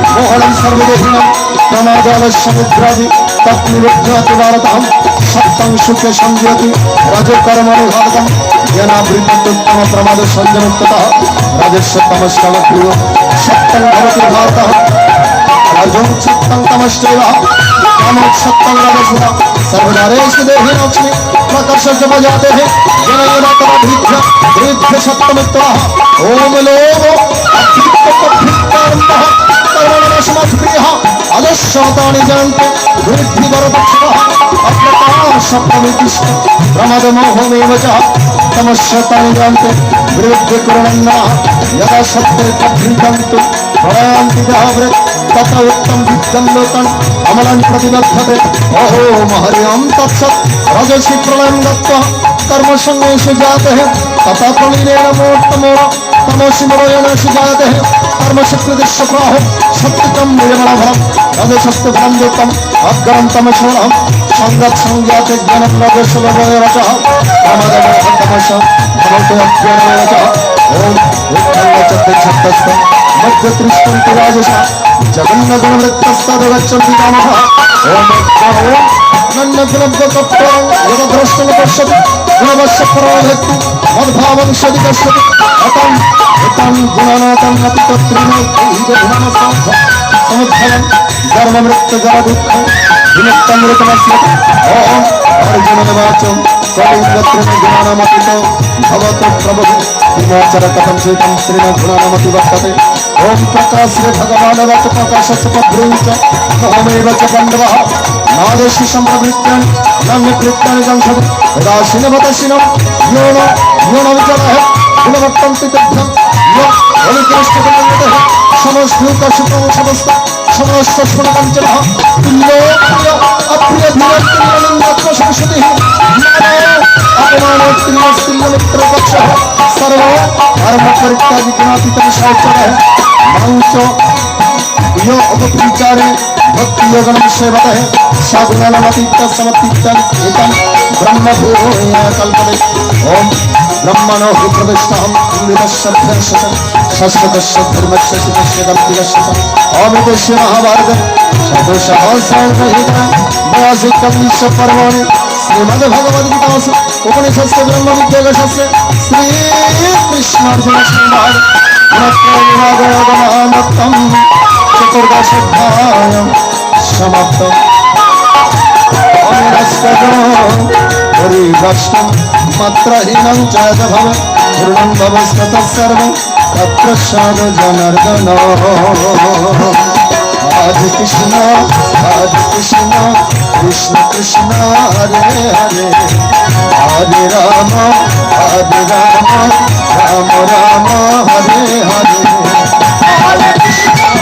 मोहनम सर्वदेहिनम प्रमादाल समुद्रादि तत्निरुद्ध्याति भारतम सप्तम सुखे संजयति रजकर्मणि भारतम ज्ञानावृत्तोत्तम प्रमाद संजमुक्ततः राजस्य तमस्कम प्रियो सप्तम भवति भारतः रजं सप्तम तमश्चैव कामोत्सप्तम रजसुधा सर्वदारेषु देहि लक्ष्मी प्रकर्षस्य भजाते हि जनयेन तव भृद्ध भृद्ध सप्तमित्वाः ओम लोभो अभ्युत्पत्तिकर्मः সমাজপ্রিয় আলস্যতানি জানতে বৃদ্ধি বরদক্ষ স্বপ্নবিষ্ট প্রমদ মোহমেব চ তমস্যতানি জানতে বৃদ্ধি করণন্য যদা সত্যের কৃতন্তু প্রয়ান্তি দেহাবৃত, তত উত্তম বিদ্যন্লোকন অমলন প্রতিবদ্ধতে। অহো মহরিয়ম তৎসৎ, রজসি প্রলয়ম দত্ত কর্মসঙ্গে সুজাতে তথা প্রলীনেন মোত্তমো তমসি মরয়ন धर्मशत्रुदृश्यप्राहं सत्यतं निर्मलभरं रजसत्त्वभरञ्जतम् अग्रन्तमशवरं सङ्गत् सङ्ज्ञाते ज्ञानं रजसुलभयरचः रामदेवतमश भवतु अज्ञानरचः ॐ उत्तमचतुच्छत्तस्थं मध्यतृष्टन्ति राजसा जगन्नगुणवृत्तस्तदगच्छन्ति कामः ॐ नन्न गुणभ्यकप्तं यवभ्रष्टं पश्यति गुणवश्य पराधत्तु মদ্ভাবং সদিদর্শতি এতং এতং গুণনাতং অতিতত্রিণ এইব ধর্ম সমুদ্ভবং ধর্ম মৃত্যু জল দুঃখ বিনক্তং ঋতমস্য ওম অর্জুন বাচ কলিঙ্গত্রেণ গুণানমতিত ভবত প্রভু বিমোচন কথম শ্রীতম শ্রীণ গুণানমতি বর্ততে ওম প্রকাশে ভগবান রচ প্রকাশ সুখ ব্রুচ অহমেব চ পাণ্ডব नाम्यकृत्यानिजं सत् सदाशिनवतशिनं यो नो यो न विचलः गुणवत्तं पितभ्यं यो हरिकृष्णगुणवतः समस्कृतसुतो समस्त समस्त स्फुटकञ्चनः तुल्यो अप्रियधिरत्रियनन्दात्मसंस्कृतिः अपमानोत्तिल्यस्तिल्यमित्रपक्षः सर्वो धर्मपरित्यागिगुणातीतं शौचरः मां च यो अपप्रचारे भक्ति योगम सेवत है साधुनलमतीत समतीत एकम ब्रह्म भूया कल्पते ओम ब्रह्मणो हि प्रतिष्ठाम इंद्रस्य धर्षस शाश्वतस्य धर्मस्य शिवस्य दम्तिरस्य अमृतस्य महाभारत शतशः सर्वहित वासिकं विश्व पर्वाणि श्रीमद् भगवद गीतासु उपनिषत्सु ब्रह्म विद्यागशस्य श्री कृष्णार्जुन संवाद पुनः चतुर्दशाध्यायं समाप्तम् সমাপ্ত। জনার্দন হরে কৃষ্ণ হরে কৃষ্ণ কৃষ্ণ কৃষ্ণ, হরে হরে। হরে রাম হরে রাম রাম রাম হরে। হরে কৃষ্ণ।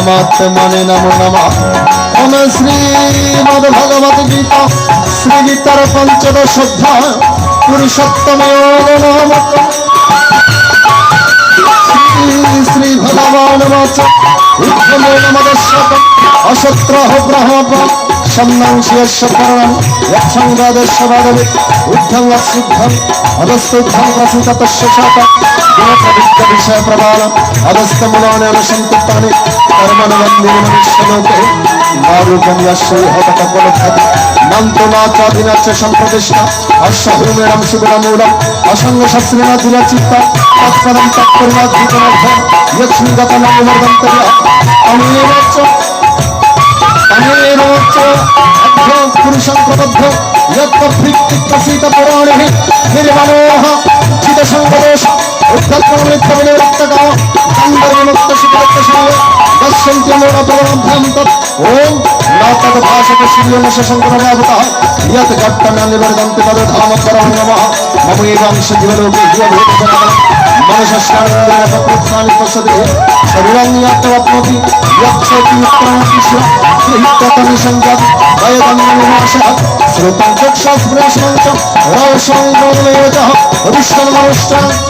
পরমাত্মনে নম নম। ওম শ্রীমদ ভগবত গীতা, শ্রী গীতার পঞ্চদশ অধ্যায় পুরুষোত্তম শ্রী ভগবান বাচ অশত্রহ ব্রহ্ম সম্মাংশিয়স্য করণম অবস্থ উদ্ধং প্রসূত তস্য గుణసవిష్ట విషయ ప్రభావం అవస్థములోని అనుసంతృప్తాన్ని కర్మనవన్నీశ్వరులతో మంతులాచాదినచ్చ సంప్రతిష్ట అశ్వహృమేడం శుభమూలం అసంగ శస్త్రిణ దిన చిత్త తత్పదం తత్పరిణాధికమర్థం యక్ష్మిగత నమగంతర్య తమేవచ్చ తమేవచ్చ అధ్య పురుషం ప్రబద్ధ యత్త భృక్తి ప్రసీత పురాణి నిర్మనోహ చిత సంగదేశం ओम नाटक भाषक शिव शंकरभावतः यत् घट्टन निवर्धन्ति तदधाम परं नमः मम एवांश जीवलोके जीवभूतजनः मनसस्कारेण पत्नी पश्यति शरीरं यात्तवाप्नोति यच्छति उत्तमकृष्ण हिततमि सञ्जाति भयदन्यमाशः श्रुतं चक्षुस्पृशं च रौषं गोलयोजः हरिष्ठन् मनुष्ठन्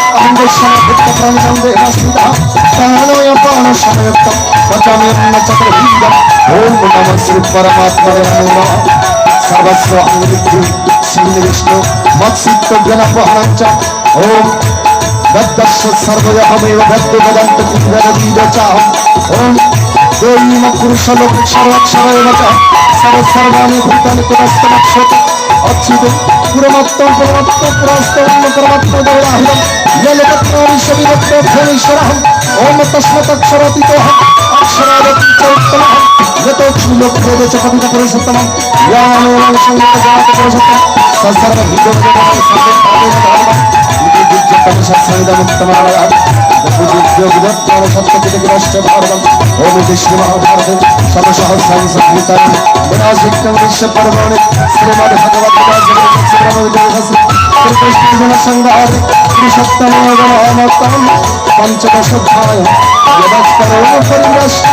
ङ्गेश्वरभुक्तप्रविदं देवसुधा प्राणोय प्राणशमयुक्तं वचामि चक्रभीजम् ॐ नमः श्रीपरमात्मने नमः सर्वस्व अङ्गविद्धि श्रीविष्णु मत्सिद्धजनपहनं च ॐ दत्तस्य सर्वयहमेव दत्तवदन्तकुन्दरवीर च ॐ देवीम पुरुषलोक्षरक्षरैव च सर्वसर्वाणि भूतानि पुनस्तमक्षत अच्युत गुरुमत्तं गुरुमत्तं पुरस्तं गुरुमत्तं देवाहुं जलपत्राणि शरीरत्तं फणीश्वरहं ॐ तस्मतक्षरतितोऽहम् अक्षरावती च उत्तमः यतो क्षुलोक्रोदो च कवितपुरुषोत्तमं यानो संगतजातपुरुषोत्तमम् చతుర్భీజం ఓం నమ శ్రీ పరమాత్మనే నమో నమః సర్వస్వ అంగవిద్ధి శ్రీ విష్ణు మత్సిత్త జనపహనం చ ఓం దద్దర్శ సర్వయహమేవ దద్దు వదంత కిందరదీద చాహం ఓం దేవీమ పురుషలోక సర్వక్షరేణ చ సర్వ సర్వాణి భూతాని పురస్తమక్షత అచ్యుత పురమత్తం పురమత్తం పురస్తం పురమత్త దౌరాహిరం యలపత్రాని శరీరత్వధ్వనీశ్వరహం ఓం తస్మతక్షరతితోహం అక్షరాదతి చోత్తమహం యతోక్ష్మి లోక్వేద చ కవిత పురుషోత్తమం యామేవం సంగత జాత పురుషోత్తమం ససర్వ విద్యోగం సంగతాదేన ధర్మం ఇది విద్యుత్తమ సత్సంగముక్తమాలయాత్ సప్తకిటకిరాష్ట్ర భారతం ఓం ఇది శ్రీ మహాభారతం సమసహస్రం సంహితం వినాశిక్యం విశ్వ పరమాణి శ్రీమద్ భగవద్గీత జగత్సుబ్రహ్మ విజయహస్రి శ్రీకృష్ణ జన సంహారి త్రిసప్తమోగమానతం పంచదశోధ్యాయ యదస్కరో పరిరష్టి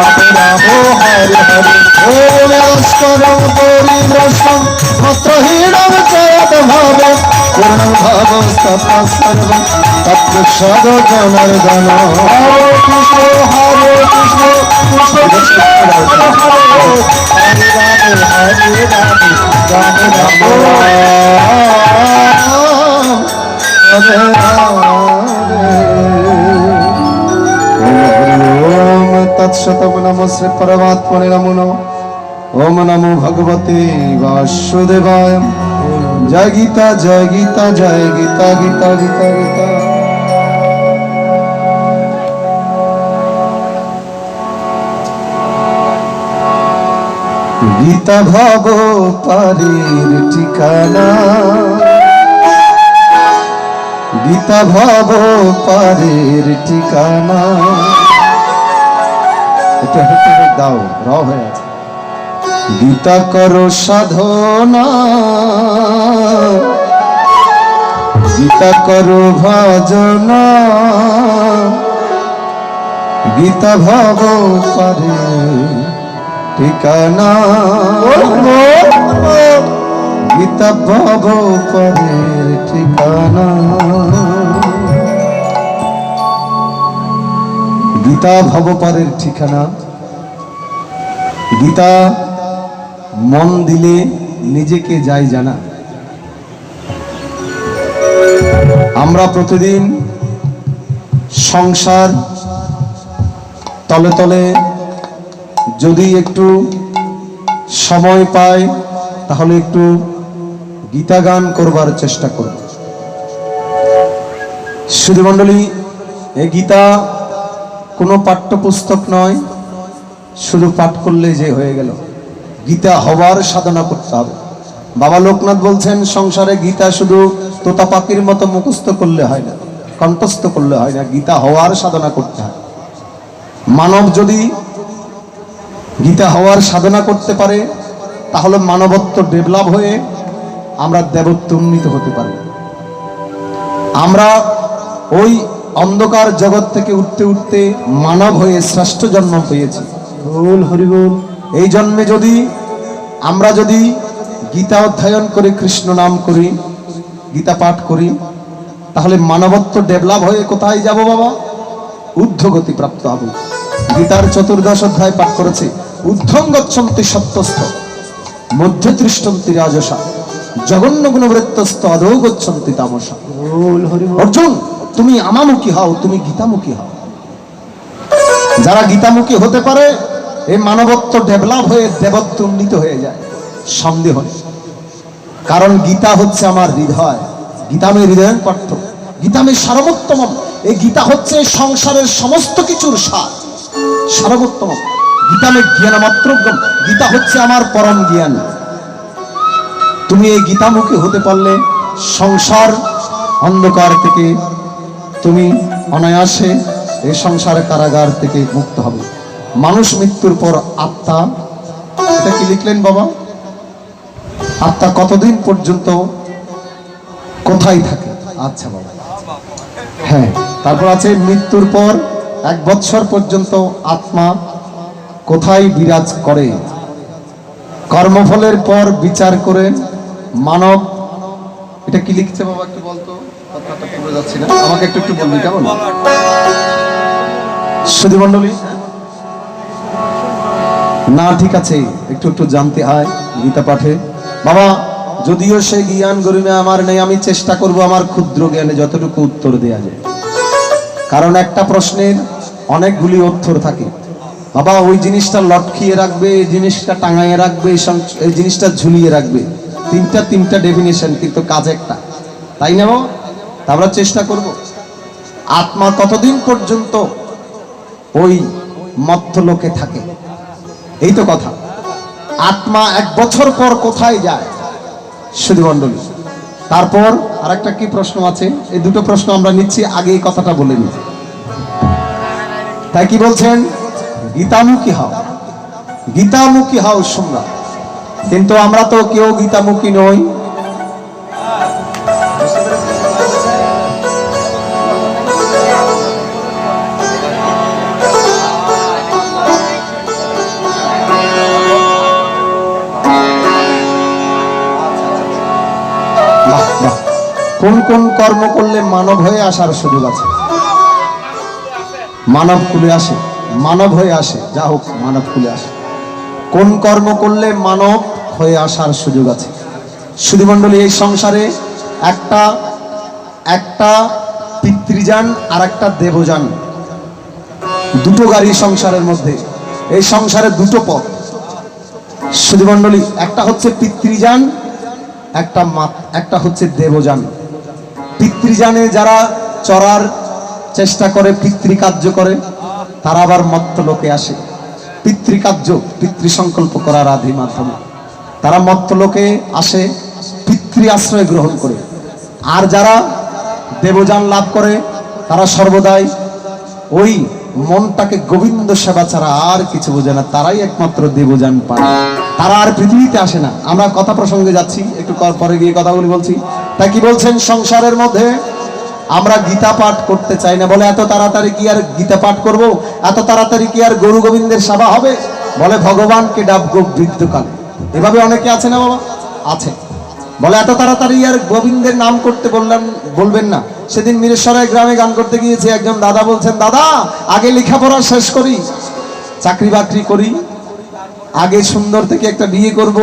রাম রাম রাম রাম হরে হরে ওম নমস্কারং পরিদ্রষ্টং মত্রহীনং চয়ত ভাব পূর্ণং ভাবস্তপা সর্বং তৎপ্রসাদ জনার্দন হরে কৃষ্ণ হরে কৃষ্ণ কৃষ্ণ কৃষ্ণ হরে হরে হরে রাম হরে রাম রাম রাম হরে ওম নমো নমঃ ওম নমো ভগবতে বাসুদেবায় জয় গীতা জয় গীতা জয় গীতা গীতা গীতা গীতা গীতা ভব পারের ঠিকানা গীতা ভব পারের ঠিকানা এটা হচ্ছে দাও র হয়ে আছে গীতা করো সাধনা গীতা করো ভজনা গীতা ভব পারে ঠিকানা গীতা ভব পারে ঠিকানা গীতা ভবপারের ঠিকানা। গীতা মন দিলে নিজেকে যাই জানা। আমরা প্রতিদিন সংসার তলে তলে যদি একটু সময় পাই, তাহলে একটু গীতা গান করবার চেষ্টা করব। শুধু মণ্ডলী এই গীতা কোনো পাঠ্যপুস্তক নয়, শুধু পাঠ করলে যে হয়ে গেল। গীতা হবার সাধনা করতে হবে। বাবা লোকনাথ বলছেন, সংসারে গীতা শুধু তোতা পাখির মতো মুখস্থ করলে হয় না, কণ্ঠস্থ করলে হয় না, গীতা হওয়ার সাধনা করতে হয়। মানব যদি গীতা হওয়ার সাধনা করতে পারে, তাহলে মানবত্ব ডেভেলপ হয়ে আমরা দেবত্ব উন্নীত হতে পারি। আমরা ওই অন্ধকার জগৎ থেকে উঠতে উঠতে মানব হয়ে শ্রেষ্ঠ জন্ম হরিবল এই জন্মে যদি আমরা যদি গীতা অধ্যয়ন করে কৃষ্ণ নাম করি গীতা পাঠ করি তাহলে মানবত্ব ডেভেলপ হয়ে কোথায় যাব বাবা? ঊর্ধ্বগতি প্রাপ্ত হব। গীতার চতুর্দশ অধ্যায় পাঠ করেছে ঊর্ধ্বং গচ্ছন্তি সত্যস্থ মধ্যে তৃষ্টন্তি রাজসা জগন্য গুণবৃত্তস্থ অধৌ গচ্ছন্তি তামসা অর্জুন তুমি আমামুখী হও, তুমি গীতামুখী হও। যারা গীতামুখী হতে পারে, এই মানবত্ব ডেভেলপ হয়ে দেবত্ব উন্নীত হয়ে যায়, সন্দেহ কারণ গীতা হচ্ছে আমার হৃদয়, গীতা আমি হৃদয় পাঠ্য। গীতা আমি সারবোত্তম। এই গীতা হচ্ছে সংসারের সমস্ত কিছুর সার। সর্বোত্তম। গীতা আমি জ্ঞান মাত্র গীতা হচ্ছে আমার পরম জ্ঞান। তুমি এই গীতামুখী হতে পারলে সংসার অন্ধকার থেকে তুমি অনায়াসে এই সংসার কারাগার থেকে মুক্ত হবে। মানুষ মৃত্যুর পর আত্মা, এটা কি লিখলেন বাবা? আত্মা কতদিন পর্যন্ত কোথায় থাকে? আচ্ছা বাবা। হ্যাঁ তারপর আছে মৃত্যুর পর এক বৎসর পর্যন্ত আত্মা কোথায় বিরাজ করে? কর্মফলের পর বিচার করে মানব, এটা কি লিখছে বাবা একটু? পুরো যাচ্ছি না। আমাকে একটু একটু বলবি, কেমন? না, ঠিক আছে। একটু একটু জানতে হয়, গীতা পাঠে। বাবা, যদিও সে জ্ঞান গরিমে আমার নেই, আমি চেষ্টা করব আমার ক্ষুদ্র জ্ঞানে যতটুকু উত্তর দেওয়া যায়। কারণ একটা প্রশ্নের অনেকগুলি উত্তর থাকে। বাবা, ওই জিনিসটা লটকিয়ে রাখবে, এই জিনিসটা টাঙাইয়ে রাখবে, এই জিনিসটা ঝুলিয়ে রাখবে। তিনটা তিনটা ডেফিনেশন কিন্তু কাজ একটা। তাই না, বাবা? আমরা চেষ্টা করব। আত্মা কতদিন পর্যন্ত ওই মত্ত লোকে থাকে। এই তো কথা। আত্মা এক বছর পর কোথায় যায়? সুধী মণ্ডলী, তারপর আরেকটা কি প্রশ্ন আছে? এই দুটো প্রশ্ন আমরা নিচ্ছি আগে এই কথাটা বলে নিই। তাই কি বলছেন? গীতামুখী হও। গীতামুখী হও তোমরা কিন্তু আমরা তো কেউ গীতামুখী নই। কোন কোন কর্ম করলে মানব হয়ে আসার সুযোগ আছে? মানব কুলে আসে, মানব হয়ে আসে, যা হোক মানব কুলে আসে। কোন কর্ম করলে মানব হয়ে আসার সুযোগ আছে? সুধীমণ্ডলী, এই সংসারে একটা একটা পিতৃযান আর একটা দেবযান। দুটো গাড়ি সংসারের মধ্যে। এই সংসারে দুটো পথ। সুধীমণ্ডলী, একটা হচ্ছে পিতৃযান একটা একটা হচ্ছে দেবযান। পিতৃযানে যারা চড়ার চেষ্টা করে, পিতৃকার্য করে, তারা আবার মত্ত লোকে আসে। পিতৃকার্য পিতৃ সংকল্প করার আদি মাধ্যমে। তারা মত্ত লোকে আসে, পিতৃ আশ্রয় গ্রহণ করে। আর যারা দেবযান লাভ করে, তারা সর্বদাই ওই মনটাকে গোবিন্দ সেবা ছাড়া আর কিছু বোঝে না, তারাই একমাত্র দেবযান পায়। তারা আর পৃথিবীতে আসে না। আমরা কথা প্রসঙ্গে যাচ্ছি, একটু পর- পরে গিয়ে কথাগুলি বলছি। তাই কি বলছেন সংসারের মধ্যে? আমরা গীতা পাঠ করতে চাই না। বলে, এত তাড়াতাড়ি কি আর গীতা পাঠ করব? এত তাড়াতাড়ি কি আর গরু গোবিন্দের সেবা হবে? বলে ভগবানকে ডাবগো বৃদ্ধকালে এভাবে অনেকে আছে না বাবা? আছে। বলে, এত তাড়াতাড়ি আর গোবিন্দের নাম করতে বললেন বলবেন না। সেদিন মিরেশ্বরের গ্রামে গান করতে গিয়েছে। একজন দাদা বলছেন, দাদা, আগে লেখাপড়া শেষ করি, চাকরি বাকরি করি, আগে সুন্দর থেকে একটা বিয়ে করব,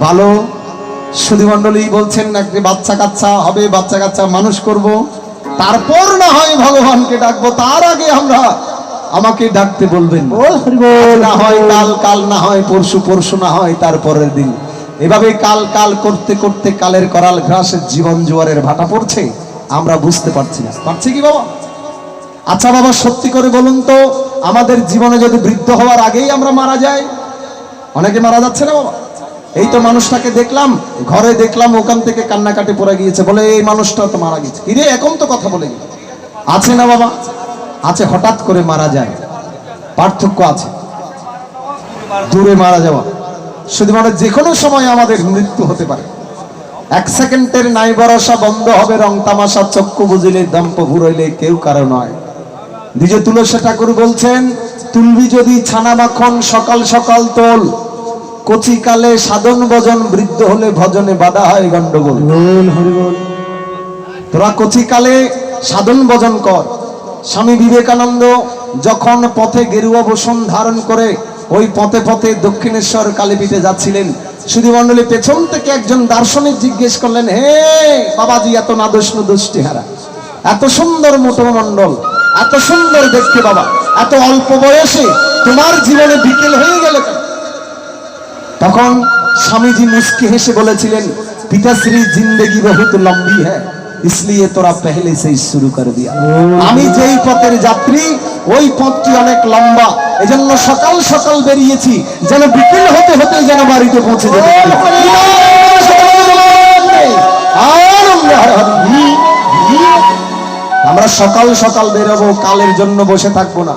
ভালো সুধীমণ্ডলী বলছেন একটি বাচ্চা কাচ্চা হবে বাচ্চা কাচ্চা মানুষ করব। তারপর না হয় ভগবানকে ডাকবো তার আগে আমরা আমাকে ডাকতে বলবেন। বল। না হয় কাল কাল না হয় পরশু পরশু না হয় তারপরের দিন। এভাবে কাল কাল করতে করতে কালের করাল ঘাসের জীবন জোয়ারের ভাটা পড়ছে আমরা বুঝতে পারছি না। পারছি কি বাবা? আচ্ছা বাবা সত্যি করে বলুন তো আমাদের জীবনে যদি বৃদ্ধ হওয়ার আগেই আমরা মারা যাই অনেকে মারা যাচ্ছে না বাবা? এই তো মানুষটাকে দেখলাম, ঘরে দেখলাম, ওখান থেকে কান্নাকাটি পড়ে গিয়েছে, বলে, এই মানুষটা তো মারা গেছে। কিরে এখন তো কথা বলে আছে না বাবা। আছে, হঠাৎ করে মারা যায়। পার্থক্য আছে। দূরে মারা যাওয়া। শুধু মানে যে কোনো সময় আমাদের মৃত্যু হতে পারে। এক সেকেন্ডের নাই ভরসা, বন্ধ হবে রং তামাশা, চক্ষু বুঝিলে দম্প ঘুরাইলে কেউ কারও নয়। নিজে তুলসী ঠাকুর বলছেন, তুলবি যদি ছানা মাখন, সকাল সকাল তোল। কচিকালে সাধন ভজন বৃদ্ধ হলে ভজনে বাধা হয় বল। তোরা কচিকালে সাধন ভজন কর। স্বামী বিবেকানন্দ যখন পথে গেরুয়া বসন ধারণ করে ওই পথে পথে দক্ষিণেশ্বর কালীপীঠে যাচ্ছিলেন। সুধী মণ্ডলী পেছন থেকে একজন দার্শনিক জিজ্ঞেস করলেন হে বাবাজি এত নাদোষ দুষ্টি হারা এত সুন্দর মুঠমণ্ডল এত সুন্দর দেখতে বাবা এত অল্প বয়সে তোমার জীবনে বিকেল হয়ে গেল কেন? তখন স্বামীজি মুস্কি হেসে বলেছিলেন পিতাশ্রী জিন্দগি বহুত লম্বি হ্যাঁ इसलिए তোরা পহলে से ही শুরু করে দিয়া আমি যেই পথের যাত্রী ওই পথটি অনেক লম্বা এজন্য সকাল সকাল বেরিয়েছি যেন বিকেল হতে হতে যেন বাড়িতে পৌঁছে যেতে পারি। আনন্দে হরে হরে। আমরা সকাল সকাল বেরোবো কালের জন্য বসে থাকবো না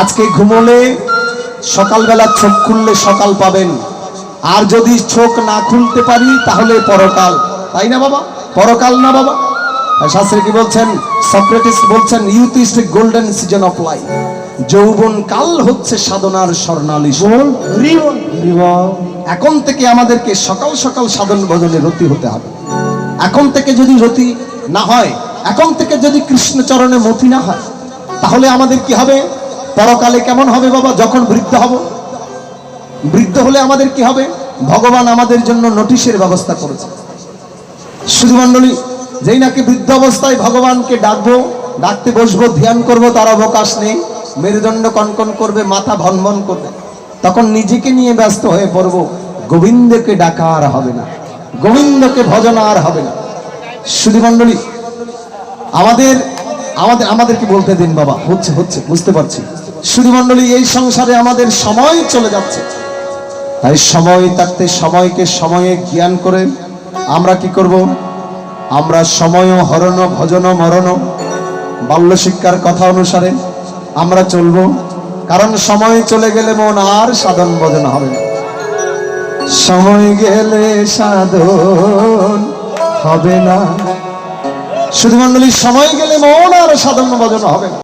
আজকে ঘুমোলে সকালবেলা চোখ খুললে সকাল পাবেন। আর যদি চোখ না খুলতে পারি তাহলে পরকাল। তাই না বাবা? পরকাল না বাবা? শাস্ত্রে কি বলছেন? সক্রেটিস বলছেন youth is golden season of life যৌবন কাল হচ্ছে সাধনার স্বর্ণালী এখন থেকে আমাদেরকে সকাল সকাল সাধন ভজনে রতি হতে হবে। এখন থেকে যদি রতি না হয় এখন থেকে যদি কৃষ্ণচরণে মতি না হয় তাহলে আমাদের কি হবে? পরকালে কেমন হবে বাবা? যখন বৃদ্ধ হব। বৃদ্ধ হলে আমাদের কি হবে? ভগবান আমাদের জন্য নোটিশের ব্যবস্থা করেছে। শুধুমণ্ডলী যেই নাকি বৃদ্ধ অবস্থায় ভগবানকে ডাকবো, ডাকতে বসবো, ধ্যান করব, তার অবকাশ নেই। মেরুদণ্ড কনকন করবে, মাথা ভনভন করবে। তখন নিজেকে নিয়ে ব্যস্ত হয়ে পড়ব। গোবিন্দকে ডাকা আর হবে না। গোবিন্দকে ভজন আর হবে না। শুধু মণ্ডলী, আমাদের আমাদের আমাদেরকে বলতে দিন বাবা? হচ্ছে হচ্ছে, বুঝতে পারছি। শুধু মণ্ডলী এই সংসারে আমাদের সময় চলে যাচ্ছে। তাই সময় থাকতে সময়কে সময়ে জ্ঞান করে আমরা কি করব? আমরা সময় হরণ ভজন মরণ বাল্য শিক্ষার কথা অনুসারে আমরা চলব। কারণ সময় চলে গেলে মন আর সাধন ভজন হবে না। সময় গেলে সাধন হবে না। শুধু মন্ডলী সময় গেলে মন আর সাধন ভজন হবে না।